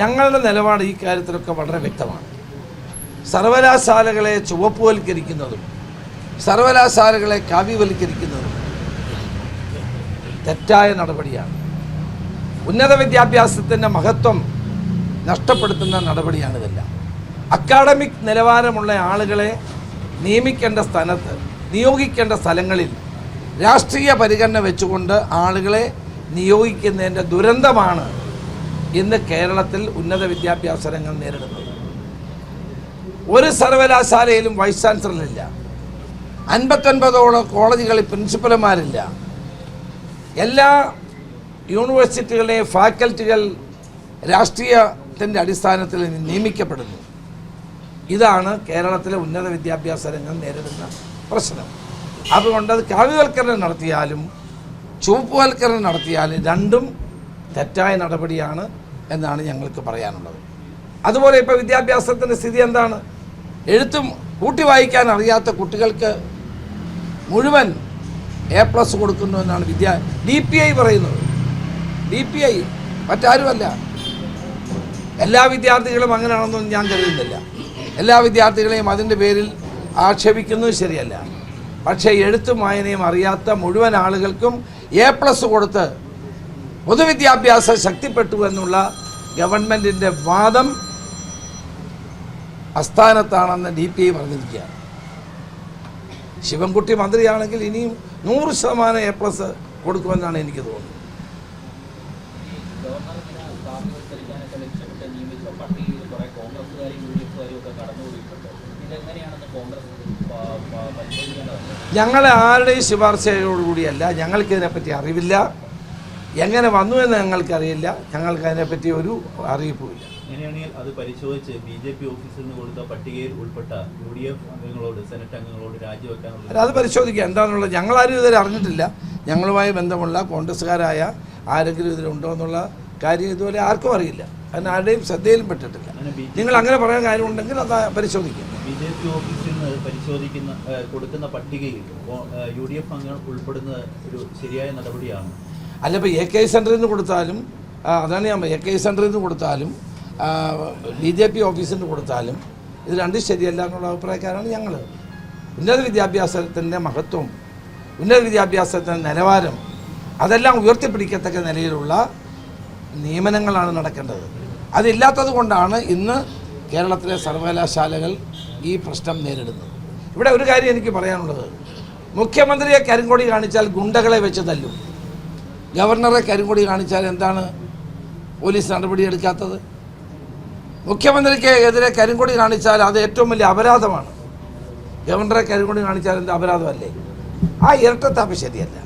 ഞങ്ങളുടെ നിലപാട് ഈ കാര്യത്തിലൊക്കെ വളരെ വ്യക്തമാണ്. സർവകലാശാലകളെ ചുവപ്പുവൽക്കരിക്കുന്നതും സർവകലാശാലകളെ കാവ്യവൽക്കരിക്കുന്നതും തെറ്റായ നടപടിയാണ്. ഉന്നത വിദ്യാഭ്യാസത്തിന്റെ മഹത്വം നഷ്ടപ്പെടുത്തുന്ന നടപടിയാണിതെല്ലാം അക്കാഡമിക് നിലവാരമുള്ള ആളുകളെ നിയമിക്കേണ്ട സ്ഥാനത്ത് നിയോഗിക്കേണ്ട സ്ഥലങ്ങളിൽ രാഷ്ട്രീയ പരിഗണന വെച്ചുകൊണ്ട് ആളുകളെ നിയോഗിക്കുന്നതിന്റെ ദുരന്തമാണ് ഇന്ന് കേരളത്തിൽ ഉന്നത വിദ്യാഭ്യാസ രംഗം നേരിടുന്നത്. ഒരു സർവകലാശാലയിലും വൈസ് ചാൻസലറില്ല അൻപത്തൊൻപതോളം കോളേജുകളിൽ പ്രിൻസിപ്പൽമാരില്ല. എല്ലാ യൂണിവേഴ്സിറ്റികളിലെ ഫാക്കൽറ്റികൾ രാഷ്ട്രീയത്തിന്റെ അടിസ്ഥാനത്തിൽ നിയമിക്കപ്പെടുന്നു. ഇതാണ് കേരളത്തിലെ ഉന്നത വിദ്യാഭ്യാസ രംഗം നേരിടുന്ന പ്രശ്നം. അതുകൊണ്ട് അത് കാവ്യവൽക്കരണം നടത്തിയാലും ചുവപ്പുവൽക്കരണം നടത്തിയാലും രണ്ടും തെറ്റായ നടപടിയാണ് എന്നാണ് ഞങ്ങൾക്ക് പറയാനുള്ളത്. അതുപോലെ ഇപ്പോൾ വിദ്യാഭ്യാസത്തിന്റെ സ്ഥിതി എന്താണ്? എഴുത്തും കൂട്ടി വായിക്കാൻ അറിയാത്ത കുട്ടികൾക്ക് മുഴുവൻ എ പ്ലസ് കൊടുക്കുന്നു എന്നാണ് വിദ്യാ ഡി പി ഐ പറയുന്നത്. ഡി പി ഐ മറ്റാരുമല്ല. എല്ലാ വിദ്യാർത്ഥികളും അങ്ങനെയാണെന്നൊന്നും ഞാൻ കരുതുന്നില്ല എല്ലാ വിദ്യാർത്ഥികളെയും അതിന്റെ പേരിൽ ആക്ഷേപിക്കുന്നത് ശരിയല്ല. പക്ഷേ എഴുത്തും വായനയും അറിയാത്ത മുഴുവൻ ആളുകൾക്കും എ പ്ലസ് കൊടുത്ത് പൊതുവിദ്യാഭ്യാസം ശക്തിപ്പെട്ടു എന്നുള്ള ഗവൺമെന്റിന്റെ വാദം അസ്ഥാനത്താണെന്ന് ഡി പി പറഞ്ഞിരിക്കുകയാണ്. ശിവൻകുട്ടി മന്ത്രിയാണെങ്കിൽ ഇനിയും നൂറ് ശതമാനം എ പ്ലസ് കൊടുക്കുമെന്നാണ് എനിക്ക് തോന്നുന്നത്. ഞങ്ങളെ ആരുടെയും ശുപാർശയോടുകൂടിയല്ല ഞങ്ങൾക്കിതിനെപ്പറ്റി അറിവില്ല. എങ്ങനെ വന്നു എന്ന് ഞങ്ങൾക്കറിയില്ല. ഞങ്ങൾക്ക് അതിനെപ്പറ്റി ഒരു അറിയിപ്പുമില്ല. അങ്ങനെയാണെങ്കിൽ അത് പരിശോധിച്ച് ബി ജെ പി ഓഫീസിൽ നിന്ന് കൊടുത്ത പട്ടികയിൽ ഉൾപ്പെട്ട യു ഡി എഫ് അംഗങ്ങളോട് സെനറ്റ് അംഗങ്ങളോട് രാജിവെക്കാനുള്ള അത് പരിശോധിക്കുക എന്താണെന്നുള്ളത് ഞങ്ങളാരും ഇതുവരെ അറിഞ്ഞിട്ടില്ല. ഞങ്ങളുമായി ബന്ധമുള്ള കോൺഗ്രസ്സുകാരായ ആരെങ്കിലും ഇതിലുണ്ടോ എന്നുള്ള കാര്യം ഇതുവരെ ആർക്കും അറിയില്ല. അതിന് ആരുടെയും ശ്രദ്ധയിലും പെട്ടിട്ടില്ല. നിങ്ങൾ അങ്ങനെ പറയാൻ കാര്യമുണ്ടെങ്കിൽ അത് പരിശോധിക്കുക ബി ജെ പി ഓഫീസിൽ നിന്ന് പരിശോധിക്കുന്ന കൊടുക്കുന്ന പട്ടികയിൽ യു ഡി എഫ് അംഗങ്ങൾ ഉൾപ്പെടുന്ന ഒരു ശരിയായ നടപടിയാണ് അല്ല ഇപ്പോൾ എ കെ സെന്ററിൽ നിന്ന് കൊടുത്താലും അതാണ് ഞാൻ എ കെ സെന്ററിൽ നിന്ന് കൊടുത്താലും ബി ജെ പി ഓഫീസിൽ നിന്ന് കൊടുത്താലും ഇത് രണ്ടും ശരിയല്ല എന്നുള്ള അഭിപ്രായക്കാരാണ് ഞങ്ങൾ ഉന്നത വിദ്യാഭ്യാസത്തിന്റെ മഹത്വം ഉന്നത വിദ്യാഭ്യാസത്തിന്റെ നിലവാരം അതെല്ലാം ഉയർത്തിപ്പിടിക്കത്തക്ക നിലയിലുള്ള നിയമനങ്ങളാണ് നടക്കേണ്ടത്. അതില്ലാത്തത് കൊണ്ടാണ് ഇന്ന് കേരളത്തിലെ സർവകലാശാലകൾ ഈ പ്രശ്നം നേരിടുന്നത്. ഇവിടെ ഒരു കാര്യം എനിക്ക് പറയാനുള്ളത്. മുഖ്യമന്ത്രിയെ കരിങ്കൊടി കാണിച്ചാൽ ഗുണ്ടകളെ വെച്ച് തല്ലും. ഗവർണറെ കരിങ്കൊടി കാണിച്ചാൽ എന്താണ് പോലീസ് നടപടിയെടുക്കാത്തത് മുഖ്യമന്ത്രിക്ക് എതിരെ കരിങ്കൊടി കാണിച്ചാൽ അത് ഏറ്റവും വലിയ അപരാധമാണ്. ഗവർണറെ കരിങ്കൊടി കാണിച്ചാൽ എന്താ അപരാധമല്ലേ? ആ ഇരട്ടത്താപ്പ് ശരിയല്ല.